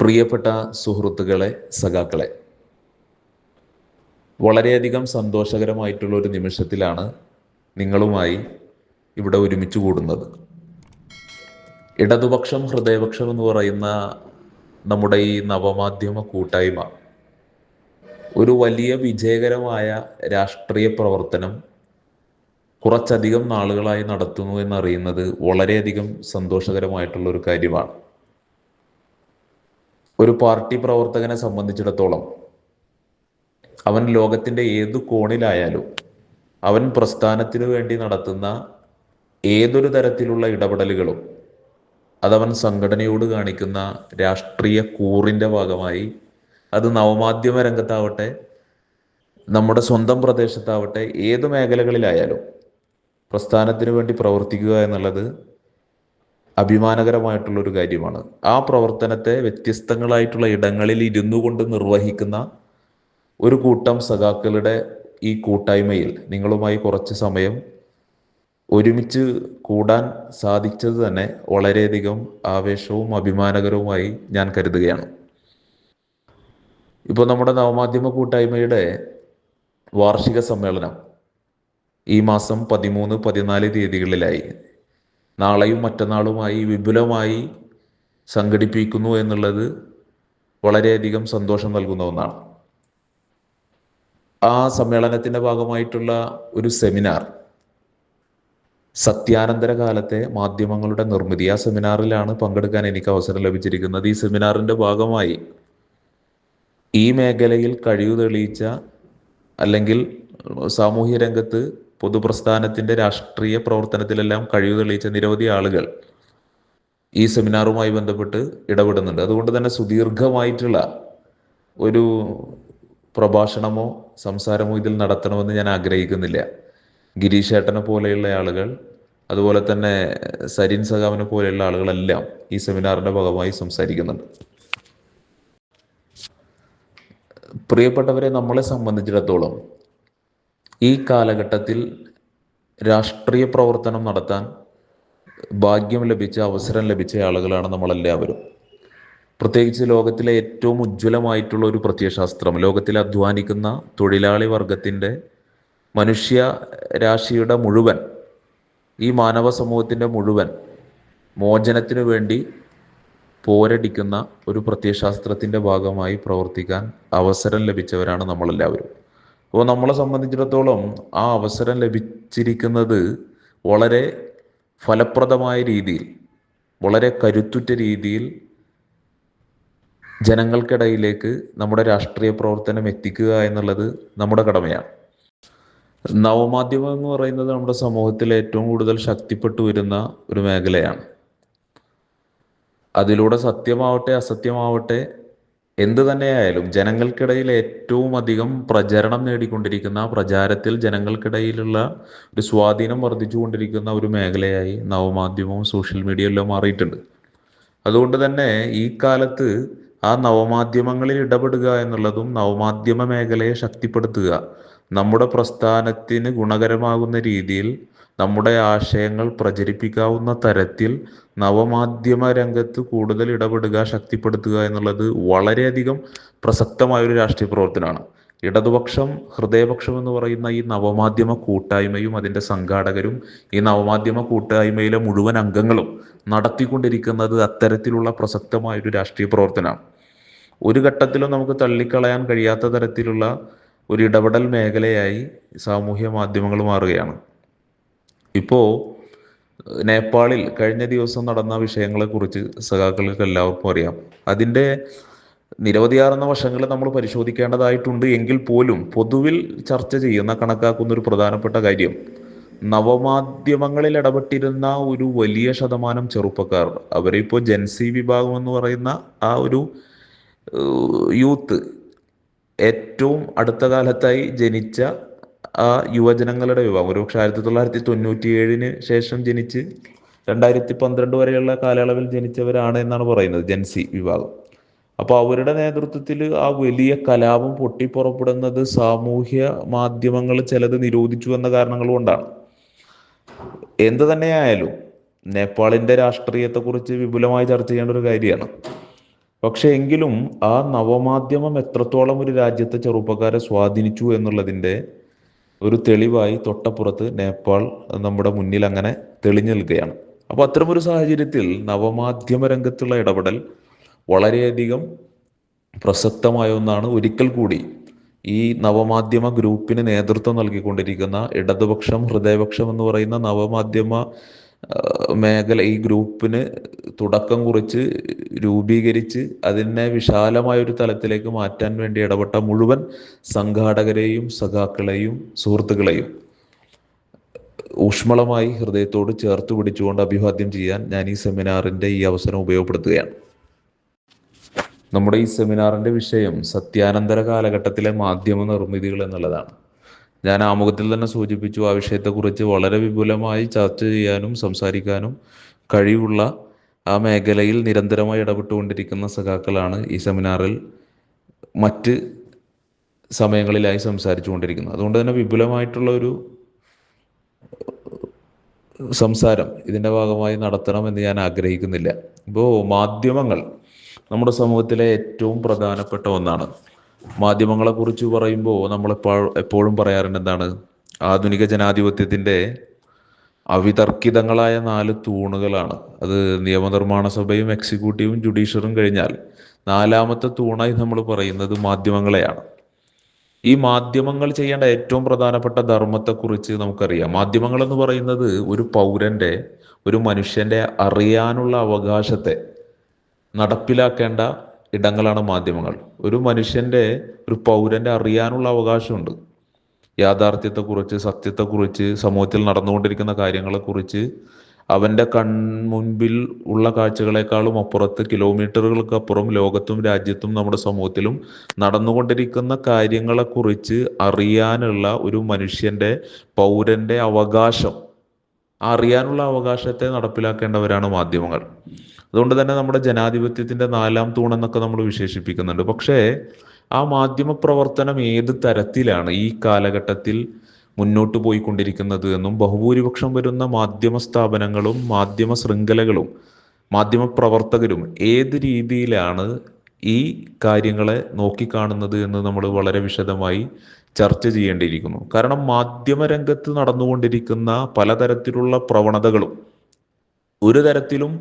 പ്രിയപ്പെട്ട സുഹൃത്തുക്കളെ സഖാക്കളെ വളരെയധികം സന്തോഷകരമായിട്ടുള്ള ഒരു നിമിഷത്തിലാണ് നിങ്ങളുമായി ഇവിടെ ഒരുമിച്ച് കൂടുന്നത്. ഇടതുപക്ഷം ഹൃദയപക്ഷം എന്ന് പറയുന്ന നമ്മുടെ ഈ നവമാധ്യമ കൂട്ടായ്മ ഒരു വലിയ വിജയകരമായ രാഷ്ട്രീയ പ്രവർത്തനം കുറച്ചധികം നാളുകളായി നടത്തുന്നു എന്നറിയുന്നത് വളരെയധികം സന്തോഷകരമായിട്ടുള്ള ഒരു കാര്യമാണ്. ഒരു പാർട്ടി പ്രവർത്തകനെ സംബന്ധിച്ചിടത്തോളം അവൻ ലോകത്തിന്റെ ഏതു കോണിലായാലും അവൻ പ്രസ്ഥാനത്തിനു വേണ്ടി നടത്തുന്ന ഏതൊരു തരത്തിലുള്ള ഇടപെടലുകളും അതവൻ സംഘടനയോട് കാണിക്കുന്ന രാഷ്ട്രീയ കൂറിന്റെ ഭാഗമായി അത് നവമാധ്യമ രംഗത്താവട്ടെ നമ്മുടെ സ്വന്തം പ്രദേശത്താവട്ടെ ഏത് മേഖലകളിലായാലും പ്രസ്ഥാനത്തിന് വേണ്ടി പ്രവർത്തിക്കുക എന്നുള്ളത് അഭിമാനകരമായിട്ടുള്ള ഒരു കാര്യമാണ്. ആ പ്രവർത്തനത്തെ വ്യത്യസ്തങ്ങളായിട്ടുള്ള ഇടങ്ങളിൽ ഇരുന്നു കൊണ്ട് നിർവഹിക്കുന്ന ഒരു കൂട്ടം സഖാക്കളുടെ ഈ കൂട്ടായ്മയിൽ നിങ്ങളുമായി കുറച്ച് സമയം ഒരുമിച്ച് കൂടാൻ സാധിച്ചത് തന്നെ വളരെയധികം ആവേശവും അഭിമാനകരവുമായി ഞാൻ കരുതുകയാണ്. ഇപ്പോൾ നമ്മുടെ നവമാധ്യമ കൂട്ടായ്മയുടെ വാർഷിക സമ്മേളനം ഈ മാസം പതിമൂന്ന് പതിനാല് തീയതികളിലായി. നാളെയും മറ്റന്നാളുമായി വിപുലമായി സംഘടിപ്പിക്കുന്നു എന്നുള്ളത് വളരെയധികം സന്തോഷം നൽകുന്ന ഒന്നാണ്. ആ സമ്മേളനത്തിന്റെ ഭാഗമായിട്ടുള്ള ഒരു സെമിനാർ സത്യാനന്തര കാലത്തെ മാധ്യമങ്ങളുടെ നിർമ്മിതി ആ സെമിനാറിലാണ് പങ്കെടുക്കാൻ എനിക്ക് അവസരം ലഭിച്ചിരിക്കുന്നത്. ഈ സെമിനാറിന്റെ ഭാഗമായി ഈ മേഖലയിൽ കഴിവ് തെളിയിച്ച അല്ലെങ്കിൽ സാമൂഹ്യ രംഗത്ത് പൊതുപ്രസ്ഥാനത്തിന്റെ രാഷ്ട്രീയ പ്രവർത്തനത്തിലെല്ലാം കഴിവ് തെളിയിച്ച നിരവധി ആളുകൾ ഈ സെമിനാറുമായി ബന്ധപ്പെട്ട് ഇടപെടുന്നുണ്ട്. അതുകൊണ്ട് തന്നെ സുദീർഘമായിട്ടുള്ള ഒരു പ്രഭാഷണമോ സംസാരമോ ഇതിൽ നടത്തണമെന്ന് ഞാൻ ആഗ്രഹിക്കുന്നില്ല. ഗിരീഷ് ഏട്ടനെ പോലെയുള്ള ആളുകൾ അതുപോലെ തന്നെ സരിൻ സഖാവിനെ പോലെയുള്ള ആളുകളെല്ലാം ഈ സെമിനാറിന്റെ ഭാഗമായി സംസാരിക്കുന്നുണ്ട്. പ്രിയപ്പെട്ടവരെ നമ്മളെ സംബന്ധിച്ചിടത്തോളം ഈ കാലഘട്ടത്തിൽ രാഷ്ട്രീയ പ്രവർത്തനം നടത്താൻ ഭാഗ്യം ലഭിച്ച അവസരം ലഭിച്ച ആളുകളാണ് നമ്മളെല്ലാവരും. പ്രത്യേകിച്ച് ലോകത്തിലെ ഏറ്റവും ഉജ്ജ്വലമായിട്ടുള്ള ഒരു പ്രത്യയശാസ്ത്രം ലോകത്തിൽ അധ്വാനിക്കുന്ന തൊഴിലാളി വർഗത്തിന്റെ മനുഷ്യ രാശിയുടെ മുഴുവൻ ഈ മാനവ സമൂഹത്തിന്റെ മുഴുവൻ മോചനത്തിനു വേണ്ടി പോരടിക്കുന്ന ഒരു പ്രത്യയശാസ്ത്രത്തിന്റെ ഭാഗമായി പ്രവർത്തിക്കാൻ അവസരം ലഭിച്ചവരാണ് നമ്മളെല്ലാവരും. അപ്പോൾ നമ്മളെ സംബന്ധിച്ചിടത്തോളം ആ അവസരം ലഭിച്ചിരിക്കുന്നത് വളരെ ഫലപ്രദമായ രീതിയിൽ വളരെ കരുത്തുറ്റ രീതിയിൽ ജനങ്ങൾക്കിടയിലേക്ക് നമ്മുടെ രാഷ്ട്രീയ പ്രവർത്തനം എത്തിക്കുക എന്നുള്ളത് നമ്മുടെ കടമയാണ്. നവമാധ്യമം എന്ന് പറയുന്നത് നമ്മുടെ സമൂഹത്തിൽ ഏറ്റവും കൂടുതൽ ശക്തിപ്പെട്ടു വരുന്ന ഒരു മേഖലയാണ്. അതിലൂടെ സത്യമാവട്ടെ അസത്യമാവട്ടെ എന്ത് തന്നെയായാലും ജനങ്ങൾക്കിടയിൽ ഏറ്റവും അധികം പ്രചരണം നേടിക്കൊണ്ടിരിക്കുന്ന പ്രചാരത്തിൽ ജനങ്ങൾക്കിടയിലുള്ള ഒരു സ്വാധീനം വർദ്ധിച്ചുകൊണ്ടിരിക്കുന്ന ഒരു മേഖലയായി നവമാധ്യമവും സോഷ്യൽ മീഡിയ എല്ലാം മാറിയിട്ടുണ്ട്. അതുകൊണ്ട് തന്നെ ഈ കാലത്ത് ആ നവമാധ്യമങ്ങളിൽ ഇടപെടുക എന്നുള്ളതും നവമാധ്യമ മേഖലയെ ശക്തിപ്പെടുത്തുക നമ്മുടെ പ്രസ്ഥാനത്തിന് ഗുണകരമാകുന്ന രീതിയിൽ നമ്മുടെ ആശയങ്ങൾ പ്രചരിപ്പിക്കാവുന്ന തരത്തിൽ നവമാധ്യമ രംഗത്ത് കൂടുതൽ ഇടപെടുക ശക്തിപ്പെടുത്തുക എന്നുള്ളത് വളരെയധികം പ്രസക്തമായ ഒരു രാഷ്ട്രീയ പ്രവർത്തനമാണ്. ഇടതുപക്ഷം ഹൃദയപക്ഷം എന്ന് പറയുന്ന ഈ നവമാധ്യമ കൂട്ടായ്മയും അതിന്റെ സംഘാടകരും ഈ നവമാധ്യമ കൂട്ടായ്മയിലെ മുഴുവൻ അംഗങ്ങളും നടത്തിക്കൊണ്ടിരിക്കുന്നത് അത്തരത്തിലുള്ള പ്രസക്തമായ ഒരു രാഷ്ട്രീയ പ്രവർത്തനമാണ്. ഒരു ഘട്ടത്തിലും നമുക്ക് തള്ളിക്കളയാൻ കഴിയാത്ത തരത്തിലുള്ള ഒരു ഇടപെടൽ മേഖലയായി സാമൂഹ്യ മാധ്യമങ്ങൾ മാറുകയാണ്. ഇപ്പോൾ നേപ്പാളിൽ കഴിഞ്ഞ ദിവസം നടന്ന വിഷയങ്ങളെക്കുറിച്ച് സഖാക്കൾക്ക് എല്ലാവർക്കും അറിയാം. അതിന്റെ നിരവധിയാർന്ന വശങ്ങൾ നമ്മൾ പരിശോധിക്കേണ്ടതായിട്ടുണ്ട് എങ്കിൽ പോലും പൊതുവിൽ ചർച്ച ചെയ്യുന്ന കണക്കാക്കുന്ന ഒരു പ്രധാനപ്പെട്ട കാര്യം നവമാധ്യമങ്ങളിൽ ഇടപെട്ടിരുന്ന ഒരു വലിയ ശതമാനം ചെറുപ്പക്കാർ അവരിപ്പോൾ ജൻസി വിഭാഗം എന്ന് പറയുന്ന ആ ഒരു യൂത്ത് ഏറ്റവും അടുത്ത കാലത്തായി ജനിച്ച ആ യുവജനങ്ങളുടെ വിഭാഗം ഒരു പക്ഷെ ആയിരത്തി തൊള്ളായിരത്തി തൊണ്ണൂറ്റി ഏഴിന് ശേഷം ജനിച്ച് രണ്ടായിരത്തി പന്ത്രണ്ട് വരെയുള്ള കാലയളവിൽ ജനിച്ചവരാണ് എന്നാണ് പറയുന്നത് ജെൻസി വിഭാഗം. അപ്പോൾ അവരുടെ നേതൃത്വത്തിൽ ആ വലിയ കലാപം പൊട്ടിപ്പുറപ്പെടുന്നത് സാമൂഹ്യ മാധ്യമങ്ങൾ ചിലത് നിരോധിച്ചു എന്ന കാരണങ്ങൾ കൊണ്ടാണ്. എന്ത് തന്നെയായാലും നേപ്പാളിന്റെ രാഷ്ട്രീയത്തെക്കുറിച്ച് വിപുലമായി ചർച്ച ചെയ്യേണ്ട ഒരു കാര്യമാണ്. പക്ഷെ എങ്കിലും ആ നവമാധ്യമം എത്രത്തോളം ഒരു രാജ്യത്തെ ചെറുപ്പക്കാരെ സ്വാധീനിച്ചു എന്നുള്ളതിന്റെ ഒരു തെളിവായി തൊട്ടപ്പുറത്ത് നേപ്പാൾ നമ്മുടെ മുന്നിൽ അങ്ങനെ തെളിഞ്ഞു നിൽക്കുകയാണ്. അപ്പോൾ അത്തരമൊരു സാഹചര്യത്തിൽ നവമാധ്യമ രംഗത്തുള്ള ഇടപെടൽ വളരെയധികം പ്രസക്തമായ ഒന്നാണ്. ഒരിക്കൽ കൂടി ഈ നവമാധ്യമ ഗ്രൂപ്പിന് നേതൃത്വം നൽകിക്കൊണ്ടിരിക്കുന്ന ഇടതുപക്ഷം ഹൃദയപക്ഷം എന്ന് പറയുന്ന നവമാധ്യമ മേഖല ഈ ഗ്രൂപ്പിന് തുടക്കം കുറിച്ച് രൂപീകരിച്ച് അതിനെ വിശാലമായ ഒരു തലത്തിലേക്ക് മാറ്റാൻ വേണ്ടി ഇടപെട്ട മുഴുവൻ സംഘാടകരെയും സഖാക്കളെയും സുഹൃത്തുക്കളെയും ഊഷ്മളമായി ഹൃദയത്തോട് ചേർത്ത് പിടിച്ചുകൊണ്ട് അഭിവാദ്യം ചെയ്യാൻ ഞാൻ ഈ സെമിനാറിന്റെ ഈ അവസരം ഉപയോഗപ്പെടുത്തുകയാണ്. നമ്മുടെ ഈ സെമിനാറിന്റെ വിഷയം സത്യാനന്തര കാലഘട്ടത്തിലെ മാധ്യമ നിർമ്മിതികൾ എന്നുള്ളതാണ്. ഞാൻ ആമുഖത്തിൽ തന്നെ സൂചിപ്പിച്ചു ആ വിഷയത്തെക്കുറിച്ച് വളരെ വിപുലമായി ചർച്ച ചെയ്യാനും സംസാരിക്കാനും കഴിവുള്ള ആ മേഖലയിൽ നിരന്തരമായി ഇടപെട്ടുകൊണ്ടിരിക്കുന്ന സഖാക്കളാണ് ഈ സെമിനാറിൽ മറ്റ് സമയങ്ങളിലായി സംസാരിച്ചു കൊണ്ടിരിക്കുന്നത് അതുകൊണ്ട് തന്നെ വിപുലമായിട്ടുള്ള ഒരു സംസാരം ഇതിന്റെ ഭാഗമായി നടത്തണം എന്ന് ഞാൻ ആഗ്രഹിക്കുന്നില്ല. ഇപ്പോൾ മാധ്യമങ്ങൾ നമ്മുടെ സമൂഹത്തിലെ ഏറ്റവും പ്രധാനപ്പെട്ട ഒന്നാണ്. മാധ്യമങ്ങളെക്കുറിച്ച് പറയുമ്പോൾ നമ്മൾ എപ്പോഴും പറയാറുണ്ട് എന്താണ്? ആധുനിക ജനാധിപത്യത്തിന്റെ അവിതർക്കിതങ്ങളായ നാല് തൂണുകളാണ്. അത് നിയമനിർമ്മാണ സഭയും എക്സിക്യൂട്ടീവും ജുഡീഷ്യറും കഴിഞ്ഞാൽ നാലാമത്തെ തൂണായി നമ്മൾ പറയുന്നത് മാധ്യമങ്ങളെയാണ്. ഈ മാധ്യമങ്ങൾ ചെയ്യേണ്ട ഏറ്റവും പ്രധാനപ്പെട്ട ധർമ്മത്തെക്കുറിച്ച് നമുക്കറിയാം. മാധ്യമങ്ങൾ എന്ന് പറയുന്നത് ഒരു പൗരന്റെ ഒരു മനുഷ്യന്റെ അറിയാനുള്ള അവകാശത്തെ നടപ്പിലാക്കേണ്ട ഇടങ്ങളാണ് മാധ്യമങ്ങൾ. ഒരു മനുഷ്യന്റെ ഒരു പൗരന്റെ അറിയാനുള്ള അവകാശമുണ്ട്. യാഥാർത്ഥ്യത്തെക്കുറിച്ച് സത്യത്തെക്കുറിച്ച് സമൂഹത്തിൽ നടന്നുകൊണ്ടിരിക്കുന്ന കാര്യങ്ങളെക്കുറിച്ച് അവന്റെ കൺമുൻപിൽ ഉള്ള കാഴ്ചകളെക്കാളും അപ്പുറത്ത് കിലോമീറ്ററുകൾക്ക് അപ്പുറം ലോകത്തും രാജ്യത്തും നമ്മുടെ സമൂഹത്തിലും നടന്നുകൊണ്ടിരിക്കുന്ന കാര്യങ്ങളെക്കുറിച്ച് അറിയാനുള്ള ഒരു മനുഷ്യന്റെ പൗരന്റെ അവകാശം. അറിയാനുള്ള അവകാശത്തെ നടപ്പിലാക്കേണ്ടവരാണ് മാധ്യമങ്ങൾ. അതുകൊണ്ട് തന്നെ നമ്മുടെ ജനാധിപത്യത്തിന്റെ നാലാം തൂണെന്നൊക്കെ നമ്മൾ വിശേഷിപ്പിക്കുന്നുണ്ട്. പക്ഷേ ആ മാധ്യമ പ്രവർത്തനം ഏത് തരത്തിലാണ് ഈ കാലഘട്ടത്തിൽ മുന്നോട്ട് പോയിക്കൊണ്ടിരിക്കുന്നത് എന്നും ബഹുഭൂരിപക്ഷം വരുന്ന മാധ്യമ സ്ഥാപനങ്ങളും മാധ്യമ ശൃംഖലകളും മാധ്യമ പ്രവർത്തകരും ഏത് രീതിയിലാണ് ഈ കാര്യങ്ങളെ നോക്കിക്കാണുന്നത് എന്ന് നമ്മൾ വളരെ വിശദമായി ചർച്ച ചെയ്യേണ്ടിയിരിക്കുന്നു. കാരണം മാധ്യമ രംഗത്ത് നടന്നുകൊണ്ടിരിക്കുന്ന പലതരത്തിലുള്ള പ്രവണതകളും ഒരു തരത്തിലും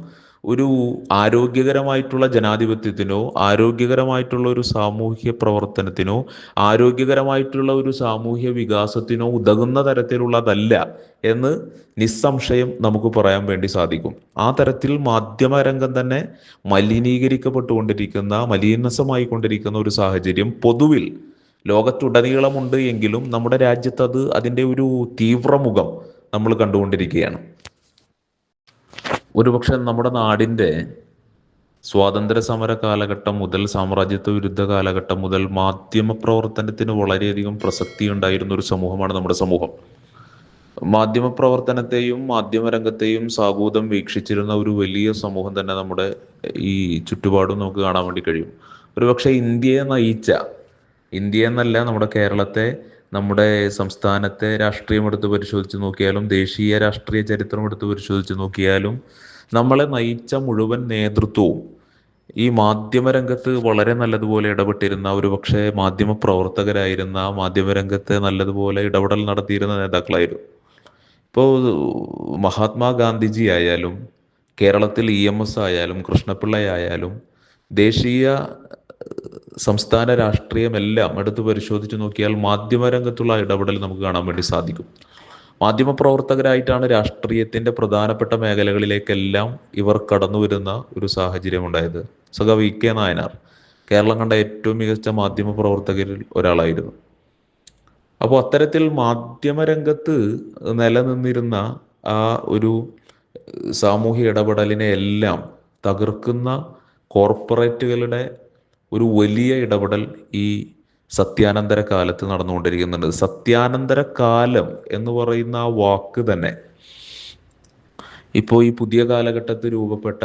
ഒരു ആരോഗ്യകരമായിട്ടുള്ള ജനാധിപത്യത്തിനോ ആരോഗ്യകരമായിട്ടുള്ള ഒരു സാമൂഹ്യ പ്രവർത്തനത്തിനോ ആരോഗ്യകരമായിട്ടുള്ള ഒരു സാമൂഹ്യ വികാസത്തിനോ ഉതകുന്ന തരത്തിലുള്ളതല്ല എന്ന് നിസ്സംശയം നമുക്ക് പറയാൻ വേണ്ടി സാധിക്കും. ആ തരത്തിൽ മാധ്യമരംഗം തന്നെ മലിനീകരിക്കപ്പെട്ടുകൊണ്ടിരിക്കുന്ന മലീനസമായി കൊണ്ടിരിക്കുന്ന ഒരു സാഹചര്യം പൊതുവിൽ ലോകത്തുടനീളമുണ്ട് എങ്കിലും നമ്മുടെ രാജ്യത്ത് അത് അതിന്റെ ഒരു തീവ്രമുഖം നമ്മൾ കണ്ടുകൊണ്ടിരിക്കുകയാണ്. ഒരുപക്ഷെ നമ്മുടെ നാടിന്റെ സ്വാതന്ത്ര്യ സമര കാലഘട്ടം മുതൽ സാമ്രാജ്യത്വ വിരുദ്ധ കാലഘട്ടം മുതൽ മാധ്യമ പ്രവർത്തനത്തിന് വളരെയധികം പ്രസക്തി ഉണ്ടായിരുന്ന ഒരു സമൂഹമാണ് നമ്മുടെ സമൂഹം. മാധ്യമ പ്രവർത്തനത്തെയും മാധ്യമരംഗത്തെയും സാഗൂതം വീക്ഷിച്ചിരുന്ന ഒരു വലിയ സമൂഹം തന്നെ നമ്മുടെ ഈ ചുറ്റുപാടും നമുക്ക് കാണാൻ വേണ്ടി കഴിയും. ഒരുപക്ഷെ ഇന്ത്യയെ നയിച്ച ഇന്ത്യ എന്നല്ല നമ്മുടെ കേരളത്തെ നമ്മുടെ സംസ്ഥാനത്തെ രാഷ്ട്രീയം എടുത്ത് പരിശോധിച്ച് നോക്കിയാലും ദേശീയ രാഷ്ട്രീയ ചരിത്രം എടുത്ത് പരിശോധിച്ച് നോക്കിയാലും നമ്മളെ നയിച്ച മുഴുവൻ നേതൃത്വവും ഈ മാധ്യമരംഗത്ത് വളരെ നല്ലതുപോലെ ഇടപെട്ടിരുന്ന ഒരു പക്ഷേ മാധ്യമ പ്രവർത്തകരായിരുന്ന മാധ്യമരംഗത്തെ നല്ലതുപോലെ ഇടപെടൽ നടത്തിയിരുന്ന നേതാക്കളായിരുന്നു. ഇപ്പോൾ മഹാത്മാഗാന്ധിജി ആയാലും കേരളത്തിൽ ഇ എം എസ് ആയാലും കൃഷ്ണപിള്ള ആയാലും ദേശീയ സംസ്ഥാന രാഷ്ട്രീയമെല്ലാം എടുത്തു പരിശോധിച്ച് നോക്കിയാൽ മാധ്യമരംഗത്തുള്ള ഇടപെടൽ നമുക്ക് കാണാൻ വേണ്ടി സാധിക്കും. മാധ്യമപ്രവർത്തകരായിട്ടാണ് രാഷ്ട്രീയത്തിന്റെ പ്രധാനപ്പെട്ട മേഖലകളിലേക്കെല്ലാം ഇവർ കടന്നു വരുന്ന ഒരു സാഹചര്യം ഉണ്ടായത്. സഖ വി കെ നായനാർ കേരളം കണ്ട ഏറ്റവും മികച്ച മാധ്യമ പ്രവർത്തകരിൽ ഒരാളായിരുന്നു. അപ്പോൾ അത്തരത്തിൽ മാധ്യമരംഗത്ത് നിലനിന്നിരുന്ന ആ ഒരു സാമൂഹ്യ ഇടപെടലിനെ എല്ലാം തകർക്കുന്ന കോർപ്പറേറ്റുകളുടെ ഒരു വലിയ ഇടപെടൽ ഈ സത്യാനന്തര കാലത്ത് നടന്നുകൊണ്ടിരിക്കുന്നുണ്ട്. സത്യാനന്തര കാലം എന്ന് പറയുന്ന ആ വാക്ക് തന്നെ ഇപ്പോൾ ഈ പുതിയ കാലഘട്ടത്തിൽ രൂപപ്പെട്ട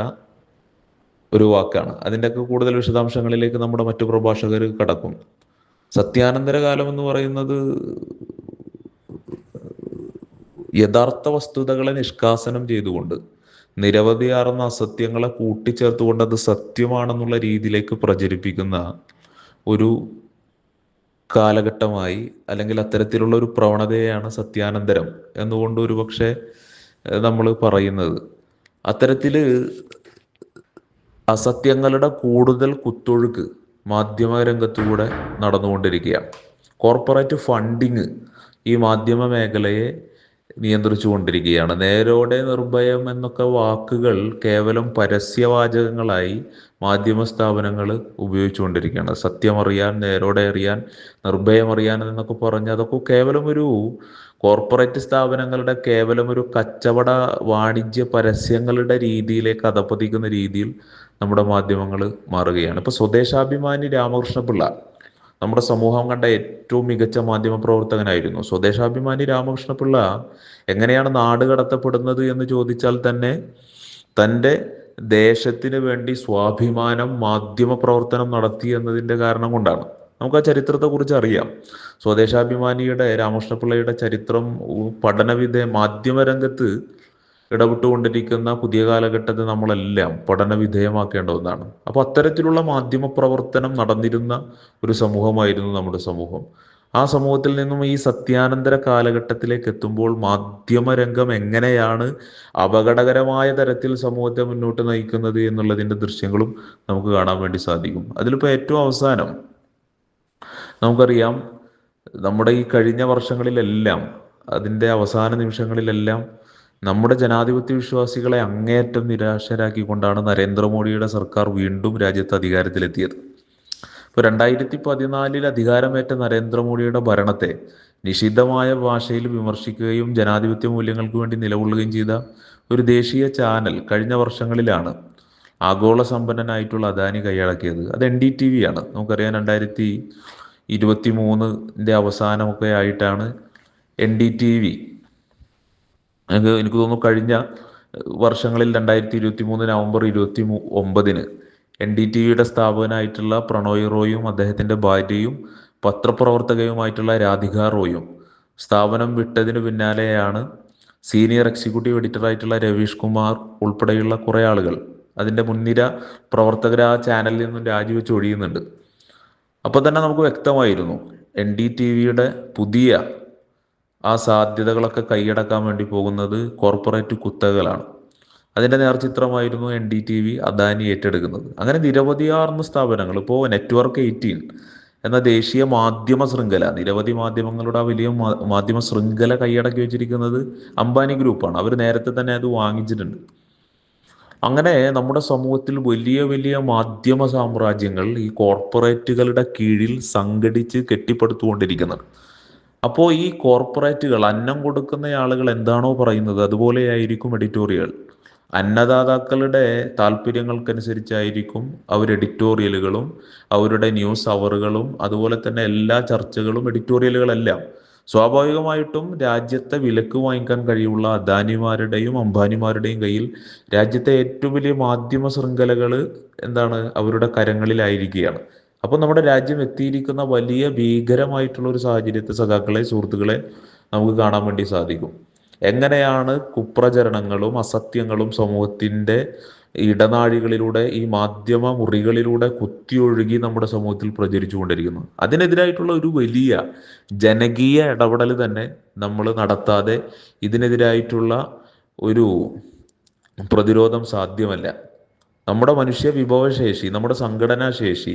ഒരു വാക്കാണ്. അതിന്റെയൊക്കെ കൂടുതൽ വിശദാംശങ്ങളിലേക്ക് നമ്മുടെ മറ്റു പ്രഭാഷകർ കടക്കും. സത്യാനന്തര കാലം എന്ന് പറയുന്നത് യഥാർത്ഥ വസ്തുതകളെ നിഷ്കാസനം ചെയ്തുകൊണ്ട് നിരവധിയാർന്ന അസത്യങ്ങളെ കൂട്ടിച്ചേർത്തുകൊണ്ട് അത് സത്യമാണെന്നുള്ള രീതിയിലേക്ക് പ്രചരിപ്പിക്കുന്ന ഒരു കാലഘട്ടമായി അല്ലെങ്കിൽ അത്തരത്തിലുള്ള ഒരു പ്രവണതയാണ് സത്യാനന്തരം എന്നുകൊണ്ട് ഒരു പക്ഷെ നമ്മൾ പറയുന്നത്. അത്തരത്തിൽ അസത്യങ്ങളുടെ കൂടുതൽ കുത്തൊഴുക്ക് മാധ്യമ രംഗത്തുകൂടെ നടന്നുകൊണ്ടിരിക്കുകയാണ്. കോർപ്പറേറ്റ് ഫണ്ടിങ് ഈ മാധ്യമ മേഖലയെ നിയന്ത്രിച്ചു കൊണ്ടിരിക്കുകയാണ് നേരോടെ നിർഭയം എന്നൊക്കെ വാക്കുകൾ കേവലം പരസ്യവാചകങ്ങളായി മാധ്യമ സ്ഥാപനങ്ങൾ ഉപയോഗിച്ചുകൊണ്ടിരിക്കുകയാണ്. സത്യമറിയാൻ നേരോടെ അറിയാൻ നിർഭയമറിയാൻ എന്നൊക്കെ പറഞ്ഞ് അതൊക്കെ കേവലം ഒരു കോർപ്പറേറ്റ് സ്ഥാപനങ്ങളുടെ കേവലം ഒരു കച്ചവട വാണിജ്യ പരസ്യങ്ങളുടെ രീതിയിലേക്ക് അധപ്പതിക്കുന്ന രീതിയിൽ നമ്മുടെ മാധ്യമങ്ങൾ മാറുകയാണ്. ഇപ്പൊ സ്വദേശാഭിമാനി രാമകൃഷ്ണപിള്ള നമ്മുടെ സമൂഹം കണ്ട ഏറ്റവും മികച്ച മാധ്യമ പ്രവർത്തകനായിരുന്നു. സ്വദേശാഭിമാനി രാമകൃഷ്ണപിള്ള എങ്ങനെയാണ് നാട് കടത്തപ്പെടുന്നത് എന്ന് ചോദിച്ചാൽ തന്നെ തന്റെ ദേശത്തിന് വേണ്ടി സ്വാഭിമാനം മാധ്യമ പ്രവർത്തനം നടത്തി എന്നതിന്റെ കാരണം കൊണ്ടാണ്. നമുക്ക് ആ ചരിത്രത്തെക്കുറിച്ച് അറിയാം. സ്വദേശാഭിമാനിയുടെ രാമകൃഷ്ണപിള്ളയുടെ ചരിത്രം പഠനവിധേയ മാധ്യമരംഗത്ത് ഇടപെട്ടുകൊണ്ടിരിക്കുന്ന പുതിയ കാലഘട്ടത്തെ നമ്മളെല്ലാം പഠന വിധേയമാക്കേണ്ട ഒന്നാണ്. അപ്പോൾ അത്തരത്തിലുള്ള മാധ്യമ പ്രവർത്തനം നടന്നിരുന്ന ഒരു സമൂഹമായിരുന്നു നമ്മുടെ സമൂഹം. ആ സമൂഹത്തിൽ നിന്നും ഈ സത്യാനന്തര കാലഘട്ടത്തിലേക്ക് എത്തുമ്പോൾ മാധ്യമരംഗം എങ്ങനെയാണ് അപകടകരമായ തരത്തിൽ സമൂഹത്തെ മുന്നോട്ട് നയിക്കുന്നത് എന്നുള്ളതിന്റെ ദൃശ്യങ്ങളും നമുക്ക് കാണാൻ വേണ്ടി സാധിക്കും. അതിലിപ്പോൾ ഏറ്റവും അവസാനം നമുക്കറിയാം നമ്മുടെ ഈ കഴിഞ്ഞ വർഷങ്ങളിലെല്ലാം അതിന്റെ അവസാന നിമിഷങ്ങളിലെല്ലാം നമ്മുടെ ജനാധിപത്യ വിശ്വാസികളെ അങ്ങേയറ്റം നിരാശരാക്കിക്കൊണ്ടാണ് നരേന്ദ്രമോദിയുടെ സർക്കാർ വീണ്ടും രാജ്യത്ത് അധികാരത്തിലെത്തിയത്. ഇപ്പോൾ രണ്ടായിരത്തി പതിനാലിൽ അധികാരമേറ്റ നരേന്ദ്രമോദിയുടെ ഭരണത്തെ നിഷിദ്ധമായ ഭാഷയിൽ വിമർശിക്കുകയും ജനാധിപത്യ മൂല്യങ്ങൾക്ക് വേണ്ടി നിലകൊള്ളുകയും ചെയ്ത ഒരു ദേശീയ ചാനൽ കഴിഞ്ഞ വർഷങ്ങളിലാണ് ആഗോള സമ്പന്നനായിട്ടുള്ള അദാനി കൈയടക്കിയത്. അത് എൻ ഡി ടി വി ആണ്. നമുക്കറിയാം രണ്ടായിരത്തി ഇരുപത്തി മൂന്നിന്റെ അവസാനമൊക്കെ ആയിട്ടാണ് എൻ ഡി ടി വി എനിക്ക് എനിക്ക് തോന്നുന്നു കഴിഞ്ഞ വർഷങ്ങളിൽ രണ്ടായിരത്തി ഇരുപത്തി മൂന്ന് നവംബർ ഇരുപത്തി ഒമ്പതിന് എൻ ഡി ടി വിയുടെ സ്ഥാപകനായിട്ടുള്ള പ്രണോയ് റോയും അദ്ദേഹത്തിന്റെ ഭാര്യയും പത്രപ്രവർത്തകയുമായിട്ടുള്ള രാധിക റോയും സ്ഥാപനം വിട്ടതിന് പിന്നാലെയാണ് സീനിയർ എക്സിക്യൂട്ടീവ് എഡിറ്ററായിട്ടുള്ള രവീഷ് കുമാർ ഉൾപ്പെടെയുള്ള കുറേ ആളുകൾ അതിന്റെ മുൻനിര പ്രവർത്തകർ ആ ചാനലിൽ നിന്നും രാജിവെച്ച് ഒഴിയുന്നുണ്ട്. അപ്പോൾ തന്നെ നമുക്ക് വ്യക്തമായിരുന്നു എൻ ഡി ടി വിയുടെ പുതിയ ആ സാധ്യതകളൊക്കെ കൈയടക്കാൻ വേണ്ടി പോകുന്നത് കോർപ്പറേറ്റ് കുത്തകകളാണ്. അതിന്റെ നേർചിത്രമായിരുന്നു N D T V Adani ഏറ്റെടുക്കുന്നത്. അങ്ങനെ നിരവധിയാർന്ന സ്ഥാപനങ്ങൾ ഇപ്പോൾ നെറ്റ്വർക്ക് എയ്റ്റീൻ എന്ന ദേശീയ മാധ്യമ ശൃംഖല നിരവധി മാധ്യമങ്ങളുടെ ആ വലിയ മാധ്യമ ശൃംഖല കൈയടക്കി വെച്ചിരിക്കുന്നത് അംബാനി ഗ്രൂപ്പാണ്. അവർ നേരത്തെ തന്നെ അത് വാങ്ങിച്ചിട്ടുണ്ട്. അങ്ങനെ നമ്മുടെ സമൂഹത്തിൽ വലിയ വലിയ മാധ്യമ സാമ്രാജ്യങ്ങൾ ഈ കോർപ്പറേറ്റുകളുടെ കീഴിൽ സംഘടിച്ച് കെട്ടിപ്പടുത്തുകൊണ്ടിരിക്കുന്നുണ്ട്. അപ്പോൾ ഈ കോർപ്പറേറ്റുകൾ അന്നം കൊടുക്കുന്ന ആളുകൾ എന്താണോ പറയുന്നത്? അതുപോലെയായിരിക്കും എഡിറ്റോറിയൽ. അന്നദാതാക്കളുടെ താല്പര്യങ്ങൾക്കനുസരിച്ചായിരിക്കും അവർ എഡിറ്റോറിയലുകളും അവരുടെ ന്യൂസ് അവറുകളും അതുപോലെ തന്നെ എല്ലാ ചർച്ചകളും എഡിറ്റോറിയലുകളെല്ലാം. സ്വാഭാവികമായിട്ടും രാജ്യത്തെ വിലക്ക് വാങ്ങിക്കാൻ കഴിയുള്ള അദാനിമാരുടെയും അംബാനിമാരുടെയും കയ്യിൽ രാജ്യത്തെ ഏറ്റവും വലിയ മാധ്യമ ശൃംഖലകൾ എന്താണ്? അവരുടെ കരങ്ങളിലായിരിക്കുകയാണ്. അപ്പോൾ നമ്മുടെ രാജ്യം എത്തിയിരിക്കുന്ന വലിയ ഭീകരമായിട്ടുള്ള ഒരു സാഹചര്യത്തെ സഖാക്കളെ സുഹൃത്തുക്കളെ നമുക്ക് കാണാൻ വേണ്ടി സാധിക്കും. എങ്ങനെയാണ് കുപ്രചരണങ്ങളും അസത്യങ്ങളും സമൂഹത്തിന്റെ ഇടനാഴികളിലൂടെ ഈ മാധ്യമ മുറികളിലൂടെ കുത്തിയൊഴുകി നമ്മുടെ സമൂഹത്തിൽ പ്രചരിച്ചു കൊണ്ടിരിക്കുന്നു അതിനെതിരായിട്ടുള്ള ഒരു വലിയ ജനകീയ ഇടപെടൽ തന്നെ നമ്മൾ നടത്താതെ ഇതിനെതിരായിട്ടുള്ള ഒരു പ്രതിരോധം സാധ്യമല്ല. നമ്മുടെ മനുഷ്യ വിഭവശേഷി നമ്മുടെ സംഘടനാശേഷി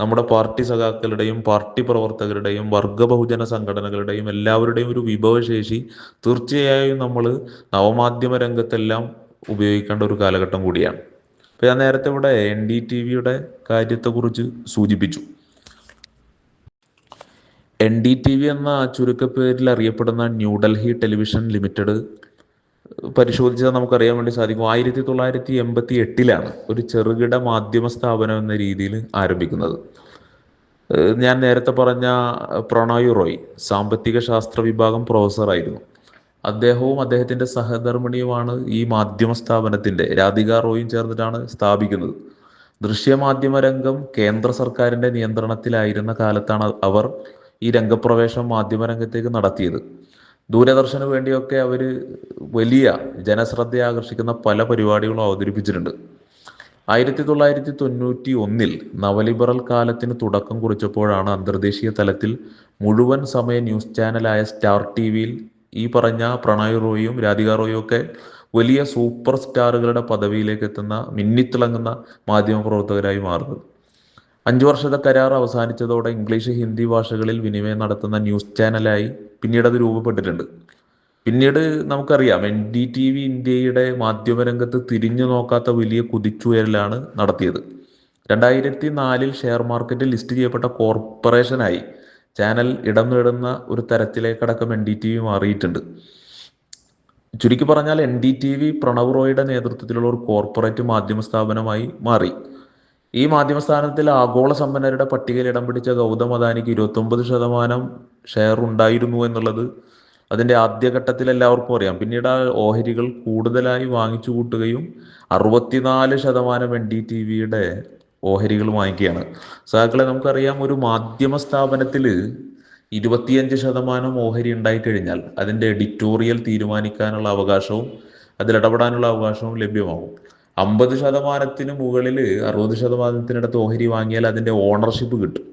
നമ്മുടെ പാർട്ടി സഖാക്കളുടെയും പാർട്ടി പ്രവർത്തകരുടെയും വർഗ ബഹുജന സംഘടനകളുടെയും എല്ലാവരുടെയും ഒരു വിഭവശേഷി തീർച്ചയായും നമ്മൾ നവമാധ്യമ രംഗത്തെല്ലാം ഉപയോഗിക്കേണ്ട ഒരു കാലഘട്ടം കൂടിയാണ്. അപ്പോൾ ഞാൻ നേരത്തെ ഇവിടെ എൻ ഡി ടി വിയുടെ കാര്യത്തെക്കുറിച്ച് സൂചിപ്പിച്ചു. എൻ ഡി ടി വി എന്ന ചുരുക്കപ്പേരിൽ അറിയപ്പെടുന്ന ന്യൂഡൽഹി ടെലിവിഷൻ ലിമിറ്റഡ് പരിശോധിച്ചാൽ നമുക്കറിയാൻ വേണ്ടി സാധിക്കും. ആയിരത്തി തൊള്ളായിരത്തി എൺപത്തി എട്ടിലാണ് ഒരു ചെറുകിട മാധ്യമ സ്ഥാപനം എന്ന രീതിയിൽ ആരംഭിക്കുന്നത്. ഞാൻ നേരത്തെ പറഞ്ഞ പ്രണോയ് റോയ് സാമ്പത്തിക ശാസ്ത്ര വിഭാഗം പ്രൊഫസറായിരുന്നു അദ്ദേഹവും അദ്ദേഹത്തിന്റെ സഹധർമ്മിണിയുമാണ് ഈ മാധ്യമ സ്ഥാപനത്തിന്റെ രാധിക റോയും ചേർന്നിട്ടാണ് സ്ഥാപിക്കുന്നത്. ദൃശ്യമാധ്യമ രംഗം കേന്ദ്ര സർക്കാരിന്റെ നിയന്ത്രണത്തിലായിരുന്ന കാലത്താണ് അവർ ഈ രംഗപ്രവേശം മാധ്യമരംഗത്തേക്ക് നടത്തിയത്. ദൂരദർശന് വേണ്ടിയൊക്കെ അവർ വലിയ ജനശ്രദ്ധ ആകർഷിക്കുന്ന പല പരിപാടികളും അവതരിപ്പിച്ചിട്ടുണ്ട്. ആയിരത്തി തൊള്ളായിരത്തി തൊണ്ണൂറ്റി ഒന്നിൽ നവലിബറൽ കാലത്തിന് തുടക്കം കുറിച്ചപ്പോഴാണ് അന്തർദേശീയ തലത്തിൽ മുഴുവൻ സമയ ന്യൂസ് ചാനലായ സ്റ്റാർ ടി വിയിൽ ഈ പറഞ്ഞ പ്രണയ് റോയും രാധിക റോയും ഒക്കെ വലിയ സൂപ്പർ സ്റ്റാറുകളുടെ പദവിയിലേക്ക് എത്തുന്ന മിന്നിത്തിളങ്ങുന്ന മാധ്യമപ്രവർത്തകരായി മാറുന്നത്. അഞ്ചു വർഷത്തെ കരാർ അവസാനിച്ചതോടെ ഇംഗ്ലീഷ് ഹിന്ദി ഭാഷകളിൽ വിനിമയം നടത്തുന്ന ന്യൂസ് ചാനലായി പിന്നീട് അത് രൂപപ്പെട്ടിട്ടുണ്ട്. പിന്നീട് നമുക്കറിയാം എൻ ഡി ടി വി ഇന്ത്യയുടെ മാധ്യമരംഗത്ത് തിരിഞ്ഞു നോക്കാത്ത വലിയ കുതിച്ചുയരലാണ് നടത്തിയത്. രണ്ടായിരത്തി നാലിൽ ഷെയർ മാർക്കറ്റിൽ ലിസ്റ്റ് ചെയ്യപ്പെട്ട കോർപ്പറേഷനായി ചാനൽ ഇടം നേടുന്ന ഒരു തരത്തിലേക്കടക്കം എൻ ഡി ടി വി മാറിയിട്ടുണ്ട്. ചുരുക്കി പറഞ്ഞാൽ N D T V Pranav റോയുടെ നേതൃത്വത്തിലുള്ള ഒരു കോർപ്പറേറ്റ് മാധ്യമ സ്ഥാപനമായി മാറി. ഈ മാധ്യമ സ്ഥാനത്തിൽ ആഗോള സമ്പന്നരുടെ പട്ടികയിൽ ഇടം പിടിച്ച ഗൗതം അദാനിക്ക് ഇരുപത്തൊമ്പത് ശതമാനം ഷെയർ ഉണ്ടായിരുന്നു എന്നുള്ളത് അതിന്റെ ആദ്യഘട്ടത്തിൽ എല്ലാവർക്കും അറിയാം. പിന്നീട് ആ ഓഹരികൾ കൂടുതലായി വാങ്ങിച്ചു കൂട്ടുകയും അറുപത്തിനാല് ശതമാനം എൻ ഡി ടി വിയുടെ ഓഹരികൾ വാങ്ങിക്കുകയാണ്. സഹാക്കളെ നമുക്കറിയാം ഒരു മാധ്യമ സ്ഥാപനത്തിൽ ഇരുപത്തിയഞ്ച് ശതമാനം ഓഹരി ഉണ്ടായിക്കഴിഞ്ഞാൽ അതിന്റെ എഡിറ്റോറിയൽ തീരുമാനിക്കാനുള്ള അവകാശവും അതിലിടപെടാനുള്ള അവകാശവും ലഭ്യമാകും. അമ്പത് ശതമാനത്തിന് മുകളിൽ അറുപത് ശതമാനത്തിനടുത്ത് ഓഹരി വാങ്ങിയാൽ അതിന്റെ ഓണർഷിപ്പ് കിട്ടും.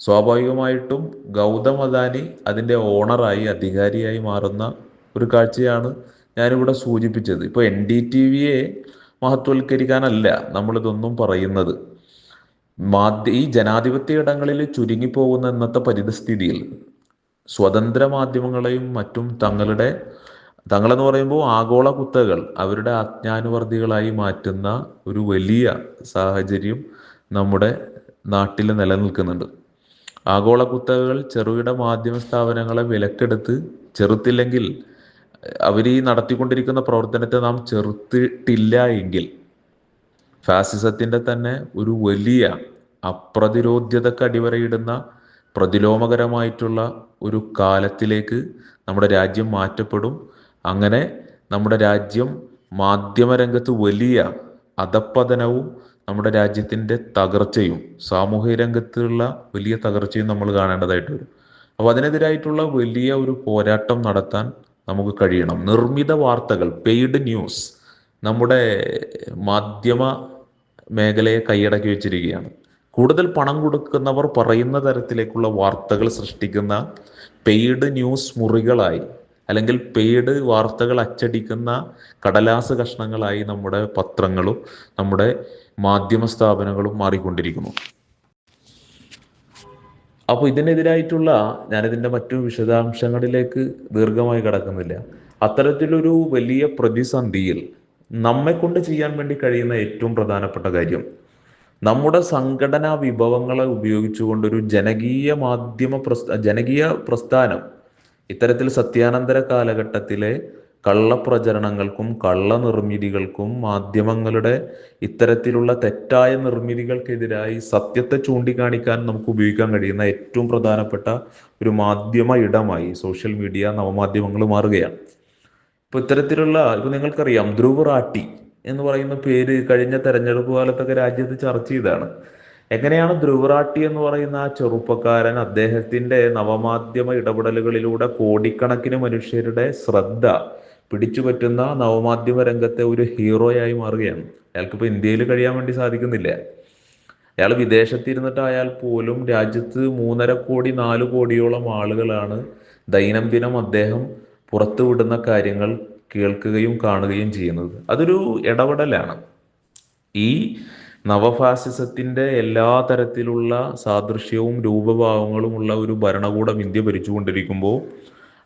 സ്വാഭാവികമായിട്ടും ഗൗതം അദാനി അതിന്റെ ഓണറായി അധികാരിയായി മാറുന്ന ഒരു കാഴ്ചയാണ് ഞാനിവിടെ സൂചിപ്പിച്ചത്. ഇപ്പോൾ എൻ ഡി ടി വിയെ മഹത്വവൽക്കരിക്കാനല്ല നമ്മളിതൊന്നും പറയുന്നത്. മാധ്യ ഈ ജനാധിപത്യ ഇടങ്ങളിൽ ചുരുങ്ങിപ്പോകുന്ന ഇന്നത്തെ പരിതസ്ഥിതിയിൽ സ്വതന്ത്ര മാധ്യമങ്ങളെയും മറ്റും തങ്ങളുടെ തങ്ങളെന്ന് പറയുമ്പോൾ ആഗോള കുത്തകൾ അവരുടെ ആജ്ഞാനുവർത്തികളായി മാറ്റുന്ന ഒരു വലിയ സാഹചര്യം നമ്മുടെ നാട്ടിൽ നിലനിൽക്കുന്നുണ്ട്. ആഗോള കുത്തകകൾ ചെറുകിട മാധ്യമ സ്ഥാപനങ്ങളെ വിലക്കെടുത്ത് ചെറുത്തില്ലെങ്കിൽ അവർ ഈ നടത്തിക്കൊണ്ടിരിക്കുന്ന പ്രവർത്തനത്തെ നാം ചെറുത്തിട്ടില്ല എങ്കിൽ ഫാസിസത്തിന്റെ തന്നെ ഒരു വലിയ അപ്രതിരോധ്യതക്ക് അടിവരയിടുന്ന പ്രതിലോമകരമായിട്ടുള്ള ഒരു കാലത്തിലേക്ക് നമ്മുടെ രാജ്യം മാറ്റപ്പെടും. അങ്ങനെ നമ്മുടെ രാജ്യം മാധ്യമരംഗത്ത് വലിയ അധപ്പതനവും നമ്മുടെ രാജ്യത്തിന്റെ തകർച്ചയും സാമൂഹിക രംഗത്തുള്ള വലിയ തകർച്ചയും നമ്മൾ കാണേണ്ടതായിട്ട് വരും. അപ്പോൾ അതിനെതിരായിട്ടുള്ള വലിയ ഒരു പോരാട്ടം നടത്താൻ നമുക്ക് കഴിയണം. നിർമ്മിത വാർത്തകൾ പെയ്ഡ് ന്യൂസ് നമ്മുടെ മാധ്യമ മേഖലയെ കൈയടക്കി വെച്ചിരിക്കുകയാണ്. കൂടുതൽ പണം കൊടുക്കുന്നവർ പറയുന്ന തരത്തിലേക്കുള്ള വാർത്തകൾ സൃഷ്ടിക്കുന്ന പെയ്ഡ് ന്യൂസ് മുറികളായി അല്ലെങ്കിൽ പെയ്ഡ് വാർത്തകൾ അച്ചടിക്കുന്ന കടലാസ് കഷ്ണങ്ങളായി നമ്മുടെ പത്രങ്ങളും നമ്മുടെ മാധ്യമ സ്ഥാപനങ്ങളും മാറിക്കൊണ്ടിരിക്കുന്നു. അപ്പോൾ ഇതിനെതിരായിട്ടുള്ള ഞാനിതിന്റെ മറ്റു വിശദാംശങ്ങളിലേക്ക് ദീർഘമായി കടക്കുന്നില്ല. അത്തരത്തിലൊരു വലിയ പ്രതിസന്ധിയിൽ നമ്മെ കൊണ്ട് ചെയ്യാൻ വേണ്ടി കഴിയുന്ന ഏറ്റവും പ്രധാനപ്പെട്ട കാര്യം നമ്മുടെ സംഘടനാ വിഭവങ്ങളെ ഉപയോഗിച്ചുകൊണ്ട് ഒരു ജനകീയ മാധ്യമ പ്രസ്ഥ ജനകീയ പ്രസ്ഥാനം ഇത്തരത്തിൽ സത്യാനന്തര കാലഘട്ടത്തിലെ കള്ളപ്രചരണങ്ങൾക്കും കള്ള നിർമ്മിതികൾക്കും മാധ്യമങ്ങളുടെ ഇത്തരത്തിലുള്ള തെറ്റായ നിർമ്മിതികൾക്കെതിരായി സത്യത്തെ ചൂണ്ടിക്കാണിക്കാൻ നമുക്ക് ഉപയോഗിക്കാൻ കഴിയുന്ന ഏറ്റവും പ്രധാനപ്പെട്ട ഒരു മാധ്യമ ഇടമായി സോഷ്യൽ മീഡിയ നവമാധ്യമങ്ങൾ മാറുകയാണ്. ഇപ്പൊ ഇത്തരത്തിലുള്ള ഇപ്പൊ നിങ്ങൾക്കറിയാം ധ്രുവ് റാട്ടി എന്ന് പറയുന്ന പേര് കഴിഞ്ഞ തെരഞ്ഞെടുപ്പ് കാലത്തൊക്കെ രാജ്യത്ത് ചർച്ച ചെയ്താണ് എങ്ങനെയാണ് ധ്രുവറാട്ടി എന്ന് പറയുന്ന ആ ചെറുപ്പക്കാരൻ അദ്ദേഹത്തിന്റെ നവമാധ്യമ ഇടപെടലുകളിലൂടെ കോടിക്കണക്കിന് മനുഷ്യരുടെ ശ്രദ്ധ പിടിച്ചുപറ്റുന്ന നവമാധ്യമ രംഗത്തെ ഒരു ഹീറോയായി മാറുകയാണ്. അയാൾക്കിപ്പോൾ ഇന്ത്യയിൽ കഴിയാൻ വേണ്ടി സാധിക്കുന്നില്ല. അയാൾ വിദേശത്തിരുന്നിട്ടായാൽ പോലും രാജ്യത്ത് മൂന്നര കോടി നാല് കോടിയോളം ആളുകളാണ് ദൈനംദിനം അദ്ദേഹം പുറത്തുവിടുന്ന കാര്യങ്ങൾ കേൾക്കുകയും കാണുകയും ചെയ്യുന്നത്. അതൊരു ഇടപെടലാണ്. ഈ നവഫാസിസത്തിന്റെ എല്ലാ തരത്തിലുള്ള സാദൃശ്യവും രൂപഭാവങ്ങളുമുള്ള ഒരു ഭരണകൂടം ഇന്ത്യ ഭരിച്ചുകൊണ്ടിരിക്കുമ്പോൾ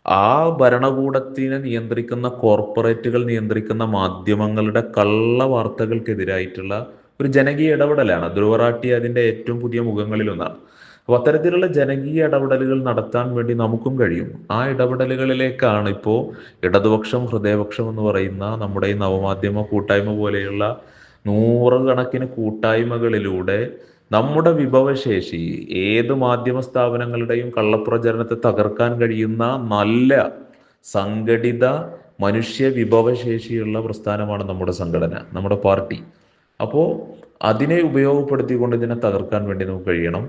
ആ ഭരണകൂടത്തിനെ നിയന്ത്രിക്കുന്ന കോർപ്പറേറ്റുകൾ നിയന്ത്രിക്കുന്ന മാധ്യമങ്ങളുടെ കള്ള വാർത്തകൾക്കെതിരായിട്ടുള്ള ഒരു ജനകീയ ഇടപെടലാണ്. ധ്രുവറാട്ടി അതിന്റെ ഏറ്റവും പുതിയ മുഖങ്ങളിലൊന്നാണ് അപ്പൊ അത്തരത്തിലുള്ള ജനകീയ ഇടപെടലുകൾ നടത്താൻ വേണ്ടി നമുക്കും കഴിയും. ആ ഇടപെടലുകളിലേക്കാണ് ഇപ്പോൾ ഇടതുപക്ഷം ഹൃദയപക്ഷം എന്ന് പറയുന്ന നമ്മുടെ ഈ നവമാധ്യമ കൂട്ടായ്മ പോലെയുള്ള നൂറുകണക്കിന് കൂട്ടായ്മകളിലൂടെ നമ്മുടെ വിഭവശേഷി ഏത് മാധ്യമ സ്ഥാപനങ്ങളുടെയും കള്ളപ്രചരണത്തെ തകർക്കാൻ കഴിയുന്ന നല്ല സംഘടിത മനുഷ്യ വിഭവശേഷിയുള്ള പ്രസ്ഥാനമാണ് നമ്മുടെ സംഘടന നമ്മുടെ പാർട്ടി. അപ്പോൾ അതിനെ ഉപയോഗപ്പെടുത്തിക്കൊണ്ട് ഇതിനെ തകർക്കാൻ വേണ്ടി നമുക്ക് കഴിയണം.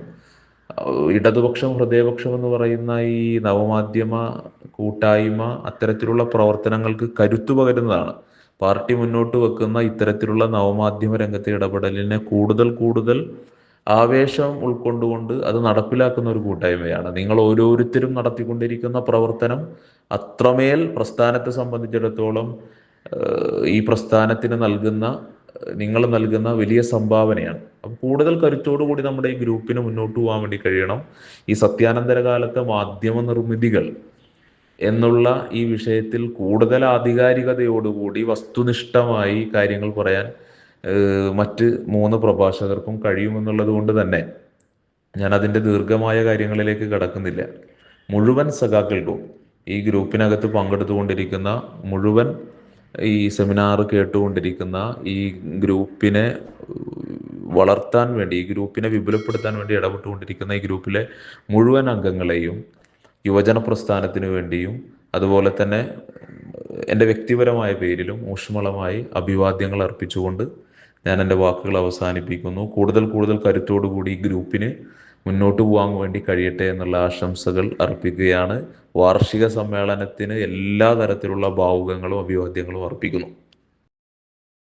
ഇടതുപക്ഷം ഹൃദയപക്ഷം എന്ന് പറയുന്ന ഈ നവമാധ്യമ കൂട്ടായ്മ അത്തരത്തിലുള്ള പ്രവർത്തനങ്ങൾക്ക് കരുത്തു പകരുന്നതാണ്. പാർട്ടി മുന്നോട്ട് വെക്കുന്ന ഇത്തരത്തിലുള്ള നവമാധ്യമ രംഗത്തെ ഇടപെടലിനെ കൂടുതൽ കൂടുതൽ ആവേശം ഉൾക്കൊണ്ടുകൊണ്ട് അത് നടപ്പിലാക്കുന്ന ഒരു കൂട്ടായ്മയാണ്. നിങ്ങൾ ഓരോരുത്തരും നടത്തിക്കൊണ്ടിരിക്കുന്ന പ്രവർത്തനം അത്രമേൽ പ്രസ്ഥാനത്തെ സംബന്ധിച്ചിടത്തോളം ഈ പ്രസ്ഥാനത്തിന് നൽകുന്ന നിങ്ങൾ നൽകുന്ന വലിയ സംഭാവനയാണ്. അപ്പം കൂടുതൽ കരുത്തോടുകൂടി നമ്മുടെ ഈ ഗ്രൂപ്പിന് മുന്നോട്ട് പോകാൻ വേണ്ടി കഴിയണം. ഈ സത്യാനന്തര കാലത്തെ മാധ്യമ നിർമ്മിതികൾ എന്നുള്ള ഈ വിഷയത്തിൽ കൂടുതൽ ആധികാരികതയോടുകൂടി വസ്തുനിഷ്ഠമായി കാര്യങ്ങൾ പറയാൻ മറ്റ് മൂന്ന് പ്രഭാഷകർക്കും കഴിയുമെന്നുള്ളത് കൊണ്ട് തന്നെ ഞാൻ അതിന്റെ ദീർഘമായ കാര്യങ്ങളിലേക്ക് കടക്കുന്നില്ല. മുഴുവൻ സഖാക്കൾക്കും ഈ ഗ്രൂപ്പിനകത്ത് പങ്കെടുത്തുകൊണ്ടിരിക്കുന്ന മുഴുവൻ ഈ സെമിനാർ കേട്ടുകൊണ്ടിരിക്കുന്ന ഈ ഗ്രൂപ്പിനെ വളർത്താൻ വേണ്ടി ഈ ഗ്രൂപ്പിനെ വിപുലപ്പെടുത്താൻ വേണ്ടി ഇടപെട്ടുകൊണ്ടിരിക്കുന്ന ഈ ഗ്രൂപ്പിലെ മുഴുവൻ അംഗങ്ങളെയും യുവജന പ്രസ്ഥാനത്തിന് വേണ്ടിയും അതുപോലെ തന്നെ എന്റെ വ്യക്തിപരമായ പേരിലും ഊഷ്മളമായി അഭിവാദ്യങ്ങൾ അർപ്പിച്ചുകൊണ്ട് ഞാൻ എന്റെ വാക്കുകൾ അവസാനിപ്പിക്കുന്നു. കൂടുതൽ കൂടുതൽ കരുത്തോടുകൂടി ഗ്രൂപ്പിന് മുന്നോട്ട് പോകാൻ വേണ്ടി കഴിയട്ടെ എന്നുള്ള ആശംസകൾ അർപ്പിക്കുകയാണ്. വാർഷിക സമ്മേളനത്തിന് എല്ലാ തരത്തിലുള്ള ഭാവുകങ്ങളും അഭിവാദ്യങ്ങളും അർപ്പിക്കുന്നു.